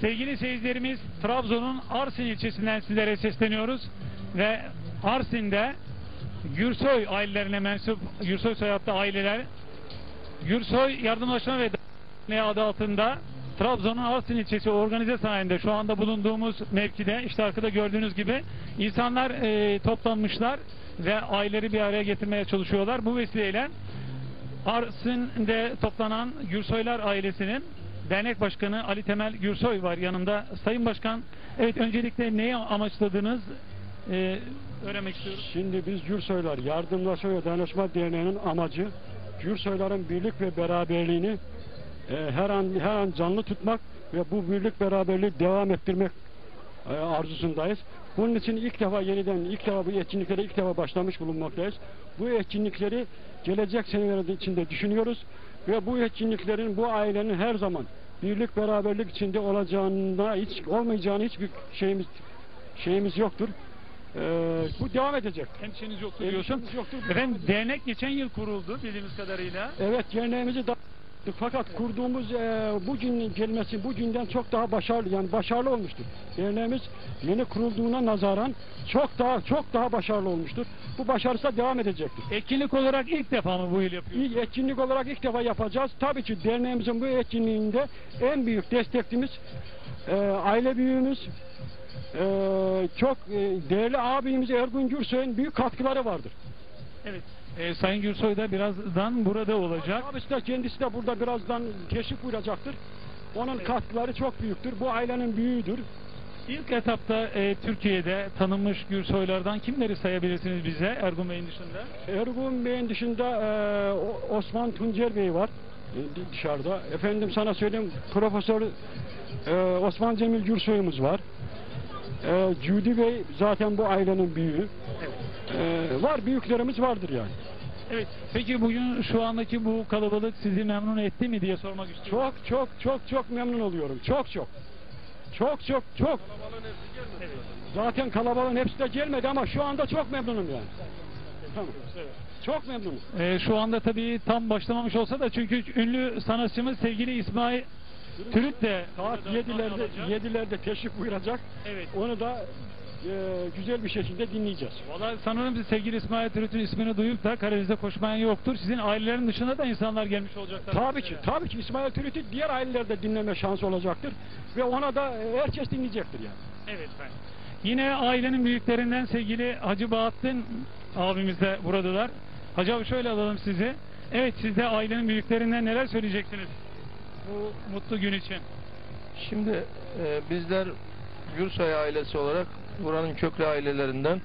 Sevgili seyircilerimiz Trabzon'un Arsin ilçesinden sizlere sesleniyoruz ve Arsin'de Gürsoy ailelerine mensup Gürsoy soyadlı aileler Gürsoy Yardımlaşma ve Derneği adı altında Trabzon'un Arsin ilçesi organize sayende şu anda bulunduğumuz mevkide işte arkada gördüğünüz gibi insanlar e, toplanmışlar ve aileleri bir araya getirmeye çalışıyorlar. Bu vesileyle Arsin'de toplanan Gürsoylar ailesinin dernek başkanı Ali Temel Gürsoy var yanımda. Sayın Başkan, evet öncelikle neyi amaçladınız e, öğrenmek istiyoruz. Şimdi biz Gürsoylar Yardımlaşma ve Dayanışma Derneği'nin amacı Gürsoyların birlik ve beraberliğini e, her an her an canlı tutmak ve bu birlik beraberliği devam ettirmek e, arzusundayız. Bunun için ilk defa yeniden ilk defa bu etkinliklere ilk defa başlamış bulunmaktayız. Bu etkinlikleri gelecek seneler içinde düşünüyoruz ve bu etkinliklerin bu ailenin her zaman birlik beraberlik içinde olacağına hiç olmayacağını hiçbir şeyimiz şeyimiz yoktur. E, bu devam edecek. Endişeniz yoktur diyorsun. Endişemiz yoktur. Efendim dernek geçen yıl kuruldu bildiğimiz kadarıyla. Evet derneğimizi da fakat kurduğumuz e, bugün gelmesi bugünden çok daha başarılı yani başarılı olmuştur. Derneğimiz yeni kurulduğuna nazaran çok daha çok daha başarılı olmuştur. Bu başarısı devam edecektir. Etkinlik olarak ilk defa mı bu yıl yapıyorsunuz? İlk etkinlik olarak ilk defa yapacağız. Tabii ki derneğimizin bu etkinliğinde en büyük destekçimiz e, aile büyüğümüz e, çok e, değerli abimiz Ergun Gürsoy'un büyük katkıları vardır. Evet. E, Sayın Gürsoy da birazdan burada olacak. Abisi de kendisi de burada birazdan teşrif buyuracaktır. Onun katkıları çok büyüktür. Bu ailenin büyüğüdür. İlk etapta e, Türkiye'de tanınmış Gürsoylardan kimleri sayabilirsiniz bize Ergun Bey'in dışında? Ergun Bey'in dışında e, Osman Tuncer Bey var e, dışarıda. Efendim sana söyleyeyim Profesör e, Osman Cemil Gürsoy'umuz var. E, Cudi Bey zaten bu ailenin büyüğü. E, var büyüklerimiz vardır yani. Evet. Peki bugün şu andaki bu kalabalık sizi memnun etti mi diye sormak istiyorum. Çok çok çok çok memnun oluyorum. Çok çok. Çok çok çok. Evet. Zaten kalabalığın hepsi de gelmedi ama şu anda çok memnunum yani. Tamam. Çok memnunum. E, şu anda tabii tam başlamamış olsa da çünkü ünlü sanatçımız sevgili İsmail Türüt de Saat burada 7'lerde olacak. 7'lerde teşrif buyuracak. Evet. Onu da e, güzel bir şekilde dinleyeceğiz. Valla sanırım biz sevgili İsmail Türüt'ün ismini duyup da Karadeniz'de koşmayan yoktur. Sizin ailelerin dışında da insanlar gelmiş olacaklar. Tabii ki, tabii ki İsmail Türüt'ü diğer ailelerde dinleme şansı olacaktır ve ona da e, herkes dinleyecektir yani. Evet ben. Yine ailenin büyüklerinden sevgili Hacı Bahattin abimiz de buradalar. Hacı abi şöyle alalım sizi. Evet siz de ailenin büyüklerinden neler söyleyeceksiniz bu mutlu gün için? Şimdi e, bizler Gürsoy ailesi olarak buranın köklü ailelerinden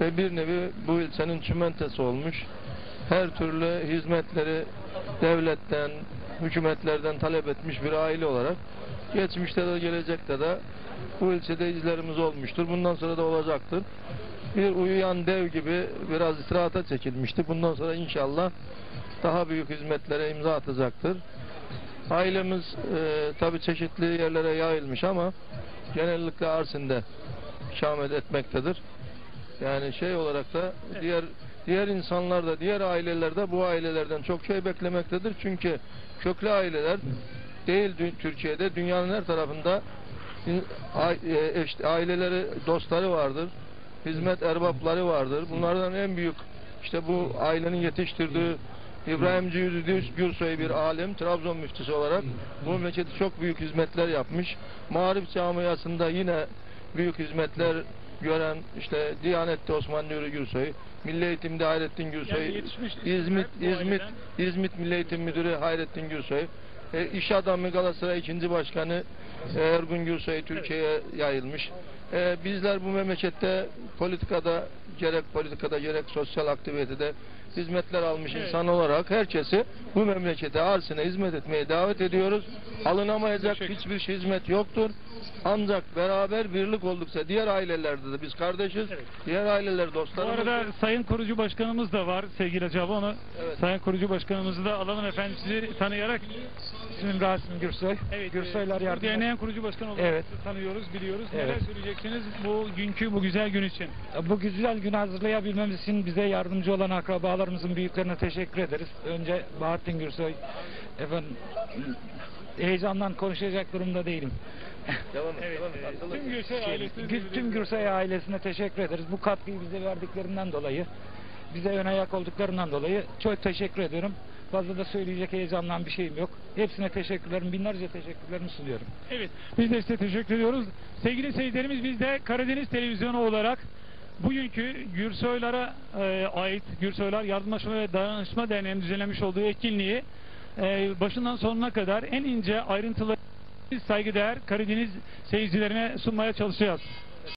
ve bir nevi bu ilçenin çimentesi olmuş. Her türlü hizmetleri devletten, hükümetlerden talep etmiş bir aile olarak geçmişte de gelecekte de bu ilçede izlerimiz olmuştur. Bundan sonra da olacaktır. Bir uyuyan dev gibi biraz istirahata çekilmişti. Bundan sonra inşallah daha büyük hizmetlere imza atacaktır. Ailemiz e, tabi çeşitli yerlere yayılmış ama genellikle Arsin'de ikamet etmektedir. Yani şey olarak da diğer diğer insanlar da diğer aileler de bu ailelerden çok şey beklemektedir. Çünkü köklü aileler değil Türkiye'de dünyanın her tarafında e, aileleri, dostları vardır. Hizmet erbapları vardır. Bunlardan en büyük işte bu ailenin yetiştirdiği İbrahim Gürsoy bir alim, Trabzon müftüsü olarak bu memlekete çok büyük hizmetler yapmış. Marif camiasında yine büyük hizmetler gören işte Diyanet'te Osman Nuri Gürsoy, Milli Eğitim'de Hayrettin Gürsoy, Yani İzmit, İzmit. İzmit Milli Eğitim Müdürü Hayrettin Gürsoy, e, iş adamı Galatasaray ikinci başkanı e, Ergun Gürsoy Türkiye'ye yayılmış. E, bizler bu memlekette politikada gerek politikada gerek sosyal aktivitede hizmetler almış Evet. insan olarak herkesi bu memlekete Arsin'e hizmet etmeye davet ediyoruz. Alınamayacak hiçbir şey hizmet yoktur. Ancak beraber birlik oldukça diğer ailelerde de biz kardeşiz. Evet. Diğer aileler Bu dostlarımız. arada Sayın Kurucu Başkanımız da var sevgili Hacı onu Evet. Sayın Kurucu Başkanımızı da alalım efendim sizi tanıyarak. İsmim Rasim Gürsoy. Evet, Gürsoylar e, Yardım- Derneğin kurucu başkanı olarak Evet. tanıyoruz, biliyoruz. Evet. Neler söyleyeceksiniz bu günkü bu güzel gün için? Bu güzel günü hazırlayabilmemiz için bize yardımcı olan akrabalarımızın büyüklerine teşekkür ederiz. Önce Bahattin Gürsoy, efendim heyecandan konuşacak durumda değilim. Devam et, Evet, devam et. Atılır. tüm Gürsoy ailesine Tüm Gürsay ailesine teşekkür ederiz. Bu katkıyı bize verdiklerinden dolayı, bize ön ayak olduklarından dolayı çok teşekkür ediyorum. Fazla da söyleyecek heyecandan bir şeyim yok. Hepsine teşekkürlerimi, binlerce teşekkürlerimi sunuyorum. Evet, biz de size teşekkür ediyoruz. Sevgili seyircilerimiz biz de Karadeniz Televizyonu olarak bugünkü Gürsoylara e, ait Gürsoylar Yardımlaşma ve Dayanışma Derneği'nin düzenlemiş olduğu etkinliği e, başından sonuna kadar en ince ayrıntılı saygıdeğer Karadeniz seyircilerine sunmaya çalışacağız.